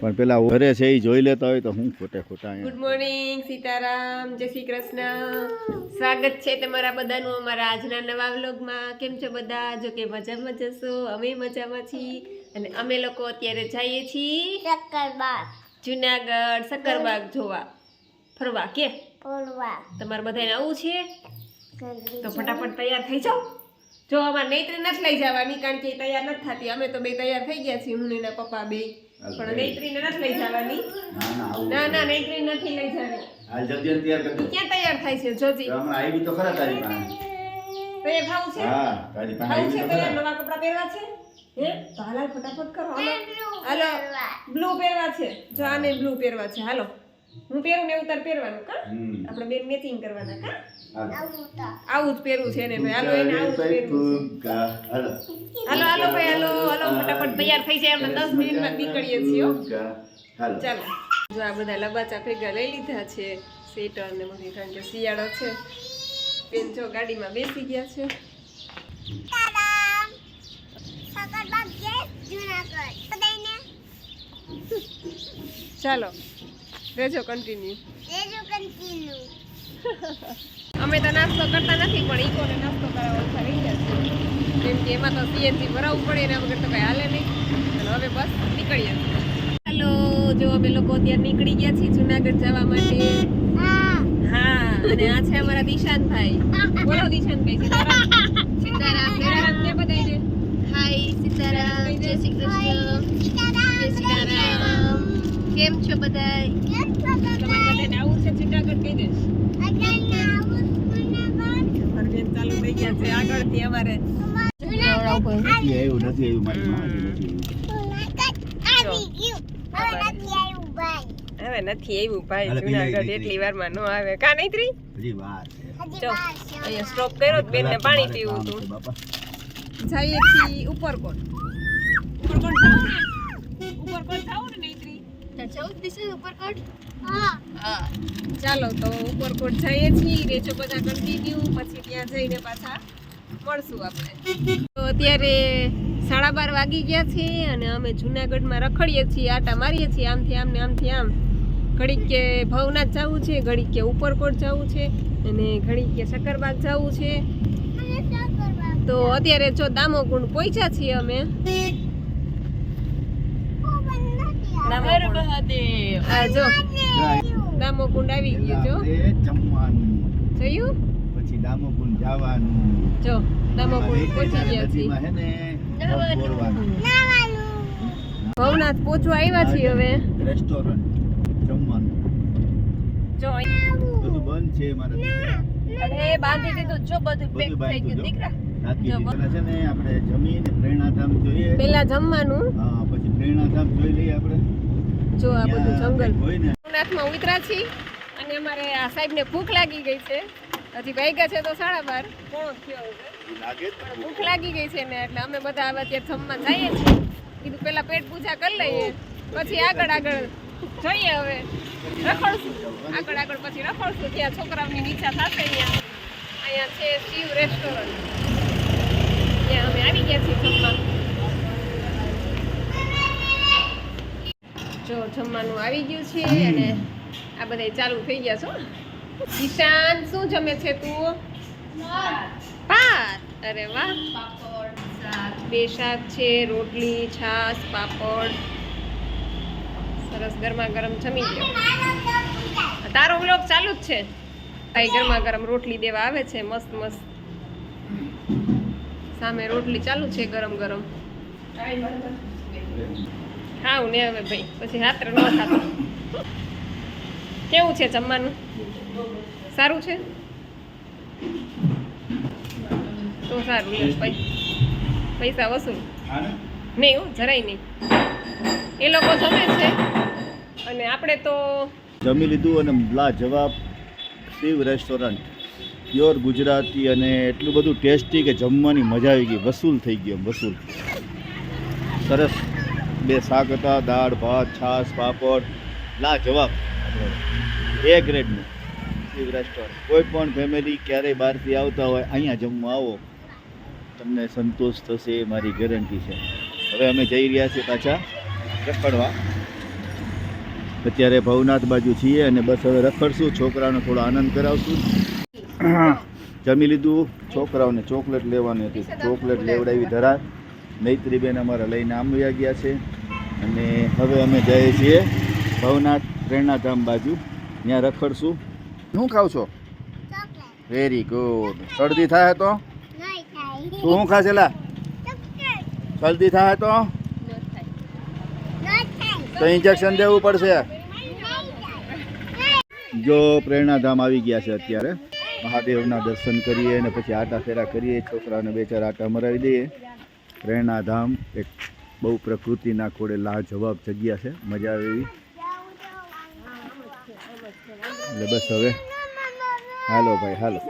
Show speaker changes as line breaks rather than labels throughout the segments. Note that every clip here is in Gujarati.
પણ પેલા ઘરે છે એ જોઈ લેતા હોય તો હું ખોટે ખોટા
ગુડ મોર્નિંગ સીતારામ જય શ્રી કૃષ્ણ. સ્વાગત છે તમારા બધાનું અમારા આજના નવા વ્લોગમાં. કેમ છો બધા? જો કે મજામાં જશો અમે મજામાં છીએ. અને અમે લોકો અત્યારે જઈએ છીએ
ચક્કરબાગ
જુનાગઢ સક્કરબાગ જોવા. ફરવા કે?
ફરવા.
તમારે બધાને આવું છે? તો ફટાફટ તૈયાર થઈ જાઓ. જો અમારે નૈત્રી નથી લઈ જવાની કારણ કે તૈયાર નથી થતી. અમે તો બે તૈયાર થઈ ગયા છીએ હું ને એના પપ્પા બે. પણ નૈત્રીને નથી લઈ જવાની.
ના ના આવું
ના ના નૈત્રી નથી લઈ જવાની.
હાલ જલ્દી જલ્દી તૈયાર કરી
ક્યાં તૈયાર થાય છે જોજી.
તો હમણાં આવી તો ખરા તારી પાસે.
તૈયાર થાવું છે?
હા તારી પાસે આવી
છે તૈયાર? નવા કપડાં પહેરવા છે? હે? તો હાલ ફટાફટ કરો હાલો. હાલો બ્લુ પહેરવા છે. જો આને બ્લુ પહેરવા છે. હાલો. હું પહેરું ને એવું તાર પહેરવાનું કા? આપણે બેન મેચિંગ કરવાના કા? આવું જ પહેરવું છે ને ભાઈ. હાલો એને આવું જ પહેરવું છે.
હાલો.
હાલો હાલો ભાઈ હાલો હાલો ફટાફટ તૈયાર થઈ જાય. અમે દસ મિનિટમાં નીકળીએ છીએ હો.
ફુગ્ગા. હાલો.
ચાલો. જો આ બધા લબાચા ભેગા લઈ લીધા છે. સ્વેટર ને બધી કારણ કે શિયાળો છે. બેન જો ગાડીમાં બેસી ગયા છે. ચાલો. રહેજો કન્ટિન્યુ
રેજો કન્ટિન્યુ
અમે તો નાસ્તો કરતા નથી પણ ઈકોને નાસ્તો કરાવવા ખરી જશે કેમ કે એમાં તો સીએનજી ભરાવવું પડે એના વગર તો કઈ હાલે નહીં. અને હવે બસ નીકળીએ. હાલો જો અમે લોકો અત્યારે નીકળી ગયા છીએ જુનાગઢ જવા માટે.
હા.
અને આ છે અમારા દિશાંતભાઈ બોલો દિશાંતભાઈ સીતારામ. સીતારામ સીતારામ કે બધાયને?
હાય સીતારામ.
જય શ્રી
કૃષ્ણ.
જય સીતારામ કેમ છો બધા તમારે બધાને આવું છે જુનાગઢ કહી દે ભરબેન ચાલુ થઈ ગયા છે આગળથી અમારે.
નથી આવ્યું નથી આવ્યું મારી માં હજી નથી આવ્યું.
હવે નથી આવ્યું ભાઈ જુનાગઢ એટલી વારમાં નો આવે. કા નહીં ત્રી
હજી વાર છે.
જો અહીંયા સ્ટોપ કર્યો તો બેનને પાણી પીવું
કામ
હતું.
છે બાપા.
જઈએ છીએ ઉપરકોટ. ઉપરકોટ જાવું ઉપરકોટ હા. ચાલો તો ઉપરકોટ જઈએ છીએ. રેચો બધા કન્ટિન્યુ પછી ત્યાં જઈને પાછા મળશું આપણે. તો અત્યારે સાડા બાર વાગી ગયા છે અને અમે જુનાગઢમાં રખડીએ છીએ આટા મારીએ છીએ. આમથી આમ ને આમથી આમ. ઘડીક કે ભવનાથ જવું છે ઘડીક કે ઉપરકોટ જવું છે અને ઘડીક કે શક્કરબાગ જવું છે. તો અત્યારે જો દામોકુંડ પહોંચ્યા છીએ અમે. આ જો. દામોકુંડ આવી ગયું જો.
જમવાનું.
જોયું?
પછી દામોકુંડ જવાનું.
જો દામોકુંડ પહોંચી ગયા છીએ. ભવનાથ પહોંચવા આવ્યા છીએ હવે.
રેસ્ટોરન્ટ જમવાનું.
જો
બધું બંધ છે મારા
અરે બાંધી દીધું. જો બધું પેક થઈ ગયું. દીકરા.
રાત્રિ
જો,
પહેલા છે ને આપણે જમીને પ્રેરણાધામ જોઈએ.
પેલા જમવાનું.
હા પછી પ્રેરણાધામ જોઈ લઈએ આપણે.
જો આ બધું જંગલ. ભવનાથમાં ઉતરા છીએ. અને અમારે આ સાહેબને ભૂખ લાગી ગઈ છે. હજી વાગ્યા છે તો સાડા બાર. પોણો થયો છે ભૂખ લાગી. ગઈ છે ને એટલે અમે બધા હવે ત્યાં જમવા જઈએ છીએ. કીધું પેલા પેટ પૂજા કરી લઈએ. પછી આગળ આગળ જોઈએ હવે. રખડશું. આગળ આગળ પછી રખડશું. ત્યાં છોકરાઓની ઈચ્છા થશે અહીંયા. અહીંયા છે શિવ રેસ્ટોરન્ટ ત્યાં અમે આવી ગયા છીએ જમવા. જો જમવાનું આવી ગયું છે અને આ બધા ચાલુ થઈ ગયા છો. ઈશાન શું જમે છે તું? ભાત. અરે વાહ. બે શાક છે રોટલી છાશ પાપડ. સરસ ગરમા ગરમ જમી ગયો તારો વ્લોગ ચાલુ જ છે. ભાઈ ગરમા ગરમ રોટલી દેવા આવે છે મસ્ત મસ્ત. સામે રોટલી ચાલુ છે ગરમ ગરમ. ખાવ ને હવે ભાઈ. પછી રાત્રે ન ખાતો. કેવું છે જમવાનું? સારું છે? તો સારું પૈસા વસૂલ. નહીં હું જરાય નહીં. એ લોકો જમે છે. અને આપણે તો
જમી લીધું અને લા જવાબ શિવ રેસ્ટોરન્ટ. પ્યોર ગુજરાતી અને એટલું બધું ટેસ્ટી કે જમવાની મજા આવી ગઈ. વસૂલ થઈ ગયો વસૂલ. સરસ. બે શાક હતા દાળ ભાત છાશ પાપડ. લા જવાબ. એ ગ્રેડનું શિવ રેસ્ટોરન્ટ કોઈ પણ ફેમિલી ક્યારેય બહારથી આવતા હોય અહીંયા જમવા આવો. તમને સંતોષ થશે એ મારી ગેરંટી છે. હવે અમે જઈ રહ્યા છીએ પાછા રખડવા. અત્યારે ભવનાથ બાજુ છીએ અને બસ હવે રખડશું. છોકરાને થોડો આનંદ કરાવશું. જમી લીધું. છોકરાઓને ચોકલેટ લેવાની હતી. ચોકલેટ લેવડાવી ધરા નૈત્રીબેન અમારા લઈને આંબિયા ગયા છે અને હવે અમે જઈએ છીએ ભવનાથ પ્રેરણાધામ બાજુ. ત્યાં રખડશું. શું ખાવ છો? વેરી ગુડ શરદી થાય તો? શું ખાશેલા
ચોકલેટ.
શરદી થાય તો? તો ઇન્જેક્શન દેવું પડશે. જો પ્રેરણાધામ આવી ગયા છે અત્યારે. મહાદેવના દર્શન કરીએ અને પછી આટા ફેરા કરીએ છોકરાને બે ચાર આટા મરાવી દઈએ. પ્રેરણાધામ એક બહુ પ્રકૃતિના ખોડે લાજવાબ જગ્યા છે. મજા આવે એવી. એટલે બસ હવે. હાલો ભાઈ, હાલો.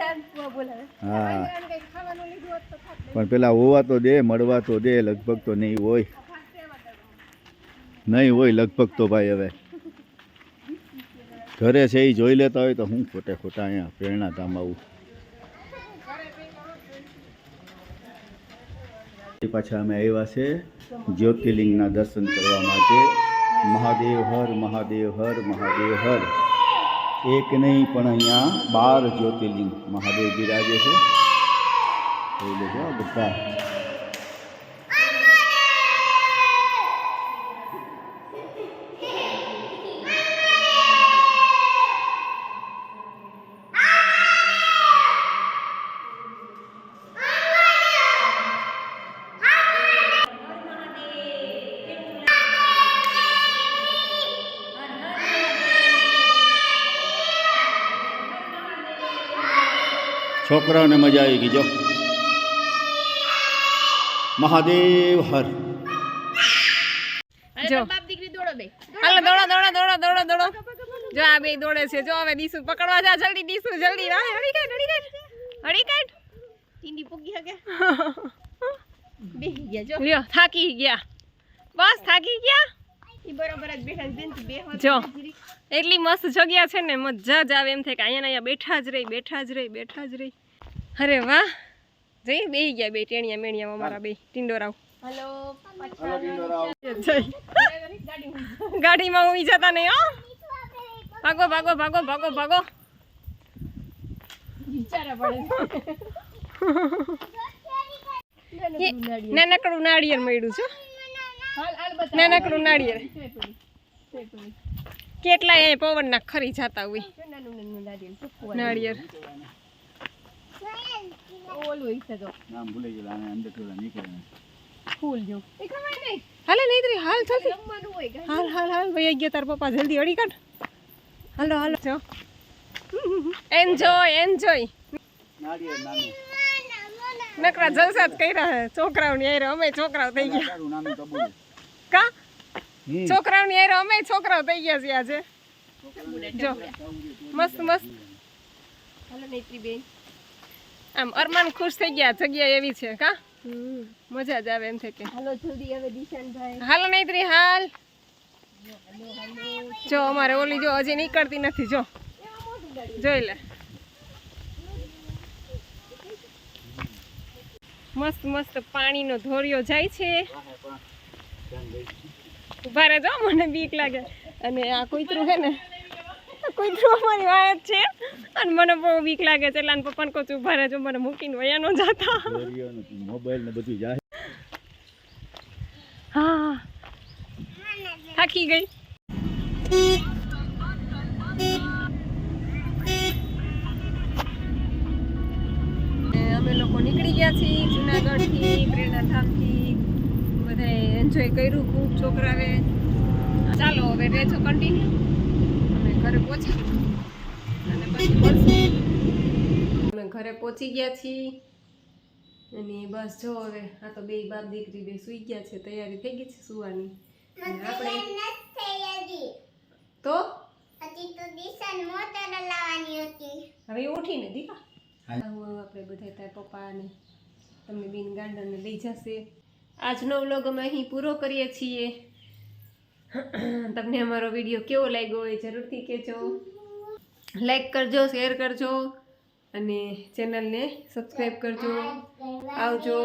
હા. પણ પેલા હોવા તો દે, મળવા તો દે, લગભગ તો નહીં હોય. નહીં હોય લગભગ તો ભાઈ હવે. ઘરે છે એ જોઈ લેતા હોય તો હું ખોટે ખોટા અહીંયા પ્રેરણાધામ આવું. પાછા અમે આવ્યા છે જ્યોતિર્લિંગના દર્શન કરવા માટે. મહાદેવ હર મહાદેવ હર મહાદેવ હર. એક નહીં, પણ અહીંયા બાર જ્યોતિર્લિંગ મહાદેવ બિરાજે છે. જોઈ લેજો બધા. છોકરાઓને મજા આવી ગઈ જો મહાદેવ હર
જો હાલો દોડો દોડો દોડો દોડો દોડો જો આ બે દોડે છે જો હવે દીસુ પકડવા જા જલ્દી દીસુ જલ્દી રાહ હળી કાઢ હળી કાઢ હળી કાઢ
ટીંડી પૂગી હગે બેહી ગયા જો
લ્યો થાકી ગયા બસ થાકી ગયા
ઈ બરોબર જ
એટલી મસ્ત જગ્યા છે ને મજા જ આવે એમ થાય કે અહીંયા અહીંયા બેઠા જ રહી બેઠા જ રહી બેઠા જ રહી. અરે વાહ! જઈ બે ગયા બે ટેણિયા મેણિયા અમારા બે. ટિંડોરાવ ગાડીમાં ઉઈ જતા નહીં હો. ભાગો ભાગો ભાગો ભાગો ભાગો. નાનકડું નાળિયેર મળ્યું છે નાનકડું નાળિયેર. કેટલા અહીંયા પવનના ખરી જતા હોય. નાળિયેર
છે એ
હાલે નહીં? હાલ હાલ હાલ હાલ ભાઈ ગયા તાર પપ્પા જલ્દી અડી કાઢ. હાલો હાલો. જો. એન્જોય એન્જોય નકરા જલસા જ કર્યા છોકરાઓની હારે. અમે છોકરાઓ થઈ ગયા. કા. છોકરાઓની હારે અમે છોકરાઓ થઈ ગયા છે આજે. જો. મસ્ત મસ્ત.
હાલો બેન
આમ અરમાન ખુશ થઈ ગયા જગ્યા એવી છે કા? મજા જ આવે એમ થાય કે.
હાલો જલ્દી હવે દિશાનભાઈ.
હાલ નૈત્રી હાલ. જો અમારે ઓલી જો હજી નીકળતી નથી જો. જોઈ લે. મસ્ત મસ્ત પાણીનો ધોરિયો જાય છે. ઊભા રહેજો, મને બીક લાગે. અને આ કૂતરું છે ને કૂતરું અમારી વાય છે. અને મને બહુ બીક લાગે છે, એટલે પપ્પાને કહું છું, ઊભા રહેજો, મને મૂકીને વયા ન જતા.
મોબાઈલ ને બધું જાય
હા. થાકી ગઈ. અમે લોકો નીકળી ગયા છીએ જુનાગઢથી પ્રેરણાધામથી બધાએ એન્જોય કર્યું ખૂબ છોકરાએ. ચાલો હવે રેજો કન્ટિન્યુ અમે ઘરે પહોંચી અને પછી અમે ઘરે પહોંચી ગયા છીએ. અને બસ જો હવે આ તો બે બાપ દીકરી બે સૂઈ ગયા છે તૈયારી થઈ ગઈ છે સુવાની. આપણે તો? હવે ઉઠીને દીકા. આપણે બધા તાર પપ્પા ને તમને બિન ગાર્ડનને લઈ જશે. આજનો વ્લોગ અમે અહીં પૂરો કરીએ છીએ. તમને અમારો વીડિયો કેવો લાગ્યો હોય જરૂરથી કહેજો. લાઈક કરજો શેર કરજો અને ચેનલને સબસ્ક્રાઈબ કરજો. આવજો.